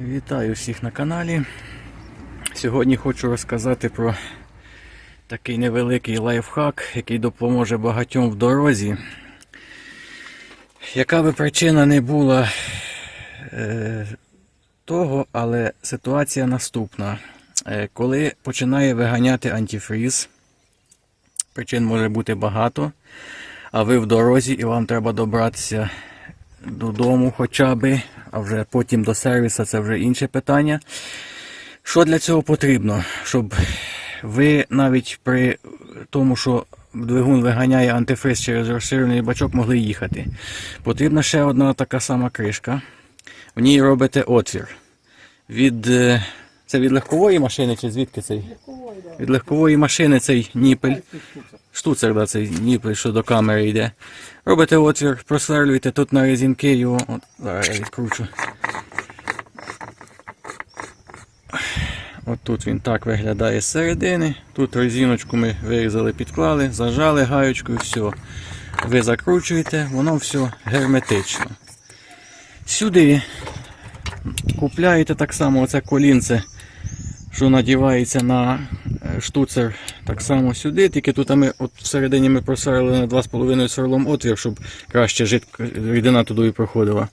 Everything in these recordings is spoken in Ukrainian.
Вітаю всіх на каналі. Сьогодні хочу розказати про такий невеликий лайфхак, який допоможе багатьом в дорозі. Яка би причина не була е, того, але ситуація наступна. Е, коли починає виганяти антифріз, причин може бути багато, а ви в дорозі і вам треба добратися додому хоча би, а вже потім до сервіса це вже інше питання. Що для цього потрібно? Щоб ви навіть при тому, що двигун виганяє антифриз через розширений бачок, могли їхати. Потрібна ще одна така сама кришка. В ній робите отвір. Від, е, це від легкової машини чи звідки цей? Від легкової машини цей ніпель. Штуцер, да, цей ніпель, що до камери йде. Робите отвір, просверлюєте тут на резинки його. От, зараз я відкручу. От тут він так виглядає з середини. Тут резиночку ми вирізали, підклали, зажали гаючкою, все. Ви закручуєте, воно все герметично. Сюди купляєте так само оце колінце, що надівається на штуцер так само сюди, тільки тут ми от всередині ми просверлили на 2,5 сверлом отвір, щоб краще жидка рідина туди проходила.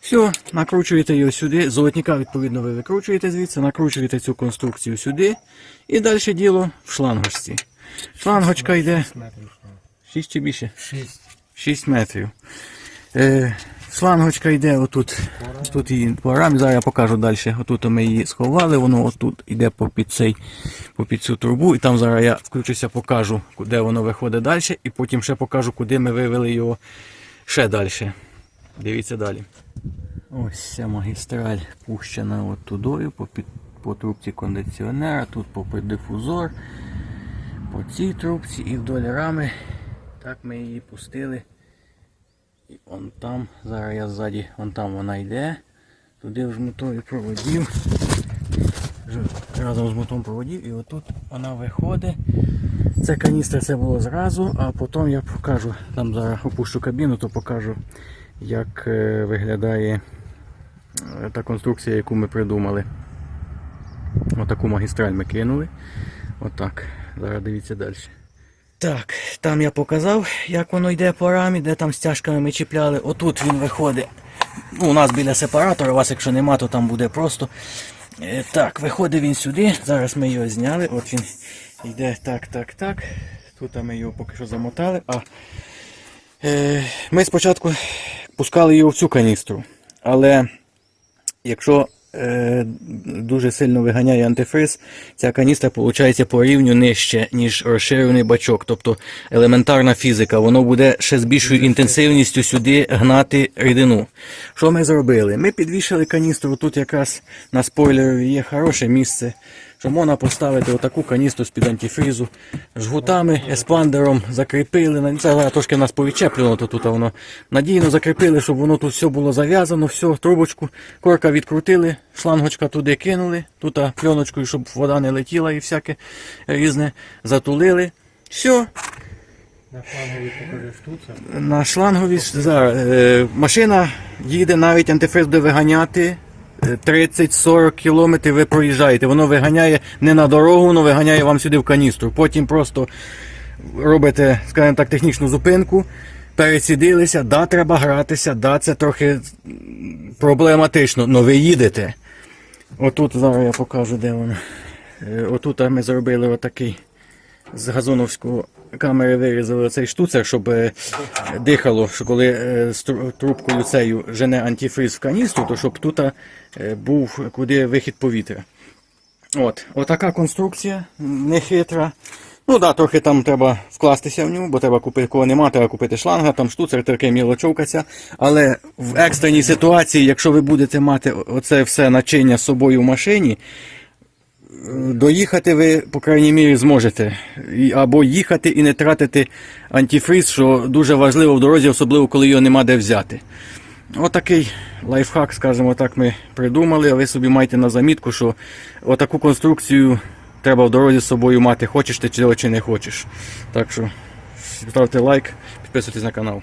Все, накручуєте його сюди, золотника, відповідно, ви викручуєте звідси, накручуєте цю конструкцію сюди і далі діло в шлангочці. Шлангочка йде 6 чи більше? 6. 6 метрів. Е, шлангочка йде отут. Тут її по рамі, зараз я покажу далі. Отут ми її сховали, воно отут йде по під, цей, по під цю трубу. І там зараз я включуся, покажу, де воно виходить далі, і потім ще покажу, куди ми вивели його ще далі. Дивіться далі. Ось ця магістраль пущена от тудою, по, трубці кондиціонера, тут попри дифузор, по цій трубці і вдоль рами. Так ми її пустили. І он там, зараз я ззаді, вон там вона йде. Туди в жмутові проводів. Разом з мотом проводів і отут вона виходить. Це каністра це було зразу, а потім я покажу, там зараз опущу кабіну, то покажу, як е, виглядає е, та конструкція, яку ми придумали. Отаку магістраль ми кинули. Отак. Зараз дивіться далі. Так, там я показав, як воно йде по рамі, де там стяжками ми чіпляли. Отут він виходить. Ну, у нас біля сепаратора, у вас якщо нема, то там буде просто. Е, так, виходить він сюди. Зараз ми його зняли. От він йде так, так, так. Тут ми його поки що замотали. А е, ми спочатку пускали його в цю каністру. Але якщо дуже сильно виганяє антифриз, ця каністра виходить по рівню нижче, ніж розширений бачок. Тобто елементарна фізика, воно буде ще з більшою інтенсивністю сюди гнати рідину. Що ми зробили? Ми підвішали каністру, тут якраз на спойлерові є хороше місце. Що можна поставити отаку каністру з-під антифризу, жгутами, еспандером закріпили. Це трошки нас повідчеплено, то тут воно надійно закріпили, щоб воно тут все було зав'язано, все, трубочку, корка відкрутили, шлангочка туди кинули, тут пленочкою, щоб вода не летіла і всяке різне, затулили. Все, На флангові покажи штуцер. на шлангові зараз, е, машина їде, навіть антифриз буде виганяти. Е, 30-40 кілометрів ви проїжджаєте. Воно виганяє не на дорогу, воно виганяє вам сюди в каністру. Потім просто робите, скажімо так, технічну зупинку, пересідилися, да, треба гратися, да, це трохи проблематично, але ви їдете. Отут зараз я покажу, де воно. Е, Отут ми зробили отакий з газоновського камери вирізали цей штуцер, щоб е, дихало, що коли е, трубкою цею жене антифриз в каністру, то щоб тут е, був куди вихід повітря. От, отака конструкція, не хитра. Ну да, трохи там треба вкластися в нього, бо треба купити, кого нема, треба купити шланга, там штуцер, таке мілочовка ця. Але в екстреній ситуації, якщо ви будете мати оце все начиння з собою в машині, доїхати ви, по крайній мірі, зможете. Або їхати і не тратити антифриз, що дуже важливо в дорозі, особливо коли його нема де взяти. Отакий лайфхак, скажімо так, ми придумали, а ви собі маєте на замітку, що отаку конструкцію треба в дорозі з собою мати, хочеш ти цього чи не хочеш. Так що ставте лайк, підписуйтесь на канал.